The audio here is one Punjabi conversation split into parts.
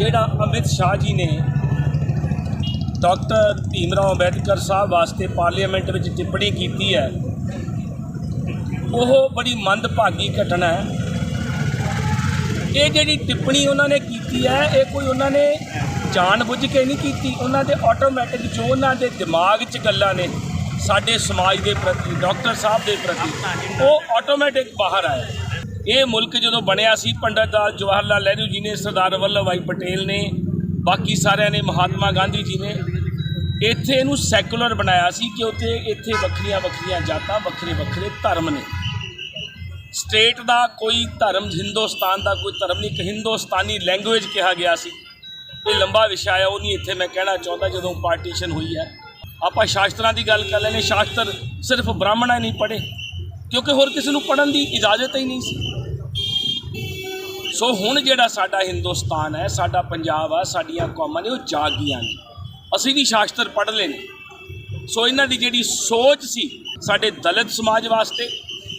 ਜਿਹੜਾ ਅਮਿਤ ਸ਼ਾਹ ਜੀ ਨੇ ਡਾਕਟਰ ਭੀਮਰਾਓ ਅੰਬੇਡਕਰ ਸਾਹਿਬ ਵਾਸਤੇ ਪਾਰਲੀਮੈਂਟ ਵਿੱਚ ਟਿੱਪਣੀ ਕੀਤੀ ਹੈ, ਉਹ ਬੜੀ ਮੰਦਭਾਗੀ ਘਟਨਾ ਹੈ। ਇਹ ਜਿਹੜੀ ਟਿੱਪਣੀ ਉਹਨਾਂ ਨੇ ਕੀਤੀ ਹੈ, ਇਹ ਕੋਈ ਉਹਨਾਂ ਨੇ ਜਾਣਬੁੱਝ ਕੇ ਨਹੀਂ ਕੀਤੀ। ਉਹਨਾਂ ਦੇ ਆਟੋਮੈਟਿਕ ਜੋ ਉਹਨਾਂ ਦੇ ਦਿਮਾਗ 'ਚ ਗੱਲਾਂ ਨੇ, ਸਾਡੇ ਸਮਾਜ ਦੇ ਪ੍ਰਤੀ, ਡਾਕਟਰ ਸਾਹਿਬ ਦੇ ਪ੍ਰਤੀ, ਉਹ ਆਟੋਮੈਟਿਕ ਬਾਹਰ ਆਇਆ ਇਹ ਮੁਲਕ ਜਦੋਂ ਬਣਿਆ ਸੀ, ਪੰਡਤ ਜਵਾਹਰ ਲਾਲ ਨਹਿਰੂ ਜੀ ਨੇ ਸਰਦਾਰ ਵੱਲਭ ਭਾਈ ਪਟੇਲ ਨੇ, ਬਾਕੀ ਸਾਰਿਆਂ ਨੇ, ਮਹਾਤਮਾ ਗਾਂਧੀ ਜੀ ਨੇ, ਇੱਥੇ ਇਹਨੂੰ ਸੈਕੂਲਰ ਬਣਾਇਆ ਸੀ ਕਿ ਉੱਥੇ, ਇੱਥੇ ਵੱਖਰੀਆਂ ਵੱਖਰੀਆਂ ਜਾਤਾਂ, ਵੱਖਰੇ ਵੱਖਰੇ ਧਰਮ ਨੇ। ਸਟੇਟ ਦਾ ਕੋਈ ਧਰਮ ਹਿੰਦੁਸਤਾਨ ਦਾ ਕੋਈ ਧਰਮ ਨਹੀਂ, ਇੱਕ ਹਿੰਦੁਸਤਾਨੀ ਲੈਂਗੁਏਜ ਕਿਹਾ ਗਿਆ ਸੀ। ਇਹ ਲੰਬਾ ਵਿਸ਼ਾ ਹੈ ਉਹ ਨਹੀਂ ਇੱਥੇ ਮੈਂ ਕਹਿਣਾ ਚਾਹੁੰਦਾ ਜਦੋਂ ਪਾਰਟੀਸ਼ਨ ਹੋਈ ਹੈ। ਆਪਾਂ ਸ਼ਾਸਤਰਾਂ ਦੀ ਗੱਲ ਕਰ ਲੈਨੇ ਸ਼ਾਸਤਰ ਸਿਰਫ ਬ੍ਰਾਹਮਣਾਂ ਨਹੀਂ ਪੜ੍ਹੇ। ਕਿਉਂਕਿ ਹੋਰ ਕਿਸੇ ਨੂੰ ਪੜ੍ਹਨ ਦੀ ਇਜਾਜ਼ਤ ਹੀ ਨਹੀਂ ਸੀ। ਸੋ ਹੁਣ ਜਿਹੜਾ ਸਾਡਾ ਹਿੰਦੁਸਤਾਨ ਹੈ, ਸਾਡਾ ਪੰਜਾਬ ਆ, ਸਾਡੀਆਂ ਕੌਮਾਂ ਨੇ ਉਹ ਜਾਗ ਗਈਆਂ ਨੇ। ਅਸੀਂ ਵੀ ਸ਼ਾਸਤਰ ਪੜ੍ਹ ਲਏ ਨੇ। ਸੋ ਇਹਨਾਂ ਦੀ ਜਿਹੜੀ ਸੋਚ ਸੀ ਸਾਡੇ ਦਲਿਤ ਸਮਾਜ ਵਾਸਤੇ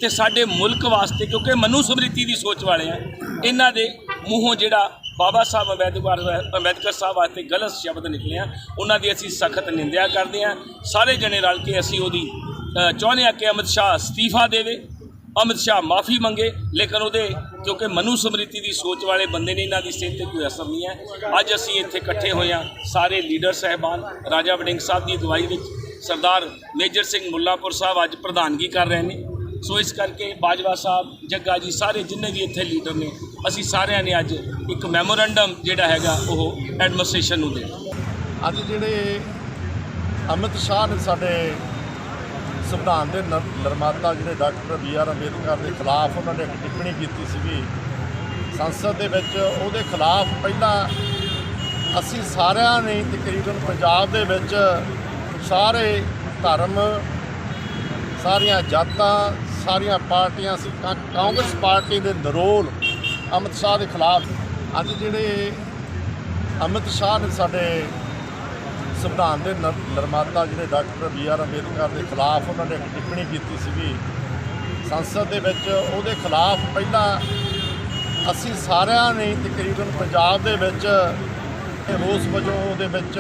ਤੇ ਸਾਡੇ ਮੁਲਕ ਵਾਸਤੇ, ਕਿਉਂਕਿ ਮਨੂ ਸਮ੍ਰਿਤੀ ਦੀ ਸੋਚ ਵਾਲੇ ਆ, ਇਹਨਾਂ ਦੇ ਮੂੰਹੋਂ ਜਿਹੜਾ ਬਾਬਾ ਸਾਹਿਬ ਅੰਬੇਦਕਰ ਅੰਬੇਦਕਰ ਸਾਹਿਬ ਵਾਸਤੇ ਗਲਤ ਸ਼ਬਦ ਨਿਕਲੇ ਆ, ਉਹਨਾਂ ਦੀ ਅਸੀਂ ਸਖਤ ਨਿੰਦਿਆ ਕਰਦੇ ਆ। ਸਾਰੇ ਜਣੇ ਰਲ ਕੇ ਅਸੀਂ ਉਹਦੀ ਚਾਹੁੰਦੇ ਆ ਕਿ ਅਮਿਤ ਸ਼ਾਹ ਅਸਤੀਫਾ ਦੇਵੇ। ਅਮਿਤ ਸ਼ਾਹ ਮਾਫੀ ਮੰਗੇ, ਲੇਕਿਨ ਉਹਦੇ ਕਿਉਂਕਿ ਮਨੂ ਸਮ੍ਰਿਤੀ ਦੀ ਸੋਚ ਵਾਲੇ ਬੰਦੇ ਨੇ ਇਹਨਾਂ ਦੀ ਸਿਹਤ ਤੇ ਕੋਈ ਅਸਰ ਨਹੀਂ ਹੈ। ਅੱਜ ਅਸੀਂ ਇੱਥੇ ਇਕੱਠੇ ਹੋਏ ਹਾਂ, ਸਾਰੇ ਲੀਡਰ ਸਹਿਬਾਨ, ਰਾਜਾ ਵਡਿੰਗ ਸਾਹਿਬ ਦੀ ਅਗਵਾਈ ਵਿੱਚ, ਸਰਦਾਰ ਮੇਜਰ ਸਿੰਘ ਮੁੱਲਾਪੁਰ ਸਾਹਿਬ ਅੱਜ ਪ੍ਰਧਾਨਗੀ ਕਰ ਰਹੇ ਨੇ। ਸੋ ਇਸ ਕਰਕੇ ਬਾਜਵਾ ਸਾਹਿਬ, ਜੱਗਾ ਜੀ, ਸਾਰੇ ਜਿੰਨੇ ਵੀ ਇੱਥੇ ਲੀਡਰ ਨੇ, ਅਸੀਂ ਸਾਰਿਆਂ ਨੇ ਅੱਜ ਇੱਕ ਮੈਮੋਰੈਂਡਮ ਜਿਹੜਾ ਹੈਗਾ ਉਹ ਐਡਮਿਨਿਸਟ੍ਰੇਸ਼ਨ ਨੂੰ ਦੇ ਅੱਜ ਜਿਹੜੇ ਅਮਿਤ ਸ਼ਾਹ ਨੇ ਸਾਡੇ ਸੰਵਿਧਾਨ ਦੇ ਨਿਰ- ਨਿਰਮਾਤਾ ਜਿਹੜੇ ਡਾਕਟਰ ਬੀ ਆਰ ਅੰਬੇਦਕਰ ਦੇ ਖਿਲਾਫ ਉਹਨਾਂ ਨੇ ਇੱਕ ਟਿੱਪਣੀ ਕੀਤੀ ਸੀਗੀ। ਸੰਸਦ ਦੇ ਵਿੱਚ ਉਹਦੇ ਖਿਲਾਫ ਪਹਿਲਾਂ ਅਸੀਂ ਸਾਰਿਆਂ ਨੇ ਤਕਰੀਬਨ ਪੰਜਾਬ ਦੇ ਵਿੱਚ ਸਾਰੇ ਧਰਮ, ਸਾਰੀਆਂ ਜਾਤਾਂ, ਸਾਰੀਆਂ ਪਾਰਟੀਆਂ ਸੀ, ਕਾ- ਕਾਂਗਰਸ ਪਾਰਟੀ ਦੇ ਨਰੋਲ ਅਮਿਤ ਸ਼ਾਹ ਦੇ ਖਿਲਾਫ। ਅੱਜ ਜਿਹੜੇ ਅਮਿਤ ਸ਼ਾਹ ਨੇ ਸਾਡੇ ਸੰਵਿਧਾਨ ਦੇ ਨਿਰ- ਨਿਰਮਾਤਾ ਜਿਹੜੇ ਡਾਕਟਰ ਬੀ ਆਰ ਅੰਬੇਦਕਰ ਦੇ ਖਿਲਾਫ ਉਹਨਾਂ ਨੇ ਇੱਕ ਟਿੱਪਣੀ ਕੀਤੀ ਸੀਗੀ। ਸੰਸਦ ਦੇ ਵਿੱਚ ਉਹਦੇ ਖਿਲਾਫ ਪਹਿਲਾਂ ਅਸੀਂ ਸਾਰਿਆਂ ਨੇ ਤਕਰੀਬਨ ਪੰਜਾਬ ਦੇ ਵਿੱਚ ਰੋਸ ਵਜੋਂ ਉਹਦੇ ਵਿੱਚ